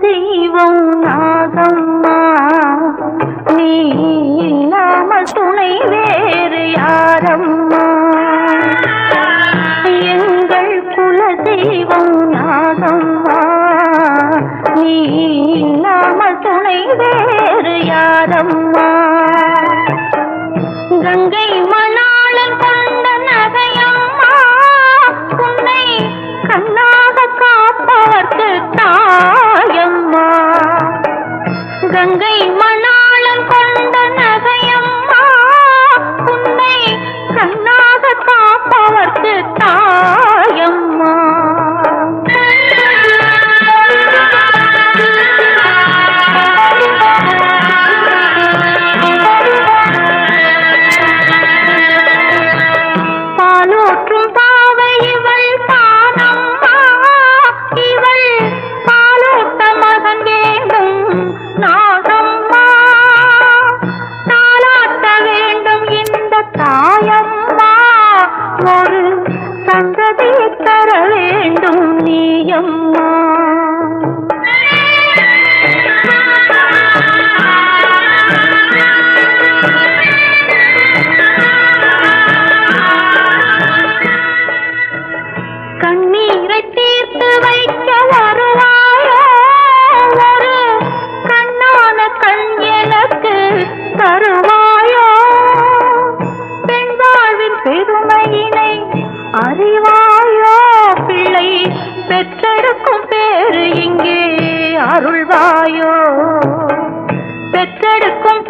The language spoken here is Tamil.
தெய்வம் நாகம்மா. நீ இல்லாமல் துணை வேறு யாரம்மா? எங்கள் குல தெய்வம் நாகம்மா. நீ இல்லாமல் துணை வேறு யாரம்மா? கங்கை கண்ணீரை தீர்த்து வைக்க வருவாயோ ஒரு கண்ணான கண் எனக்கு தருவாயோ? பெண் வாழ்வின் பெருமையினை அறிவாயோ? பிள்ளை பெற்றெடுக்கும் பேரு இங்கே அருள்வாயோ? பெற்றெடுக்கும்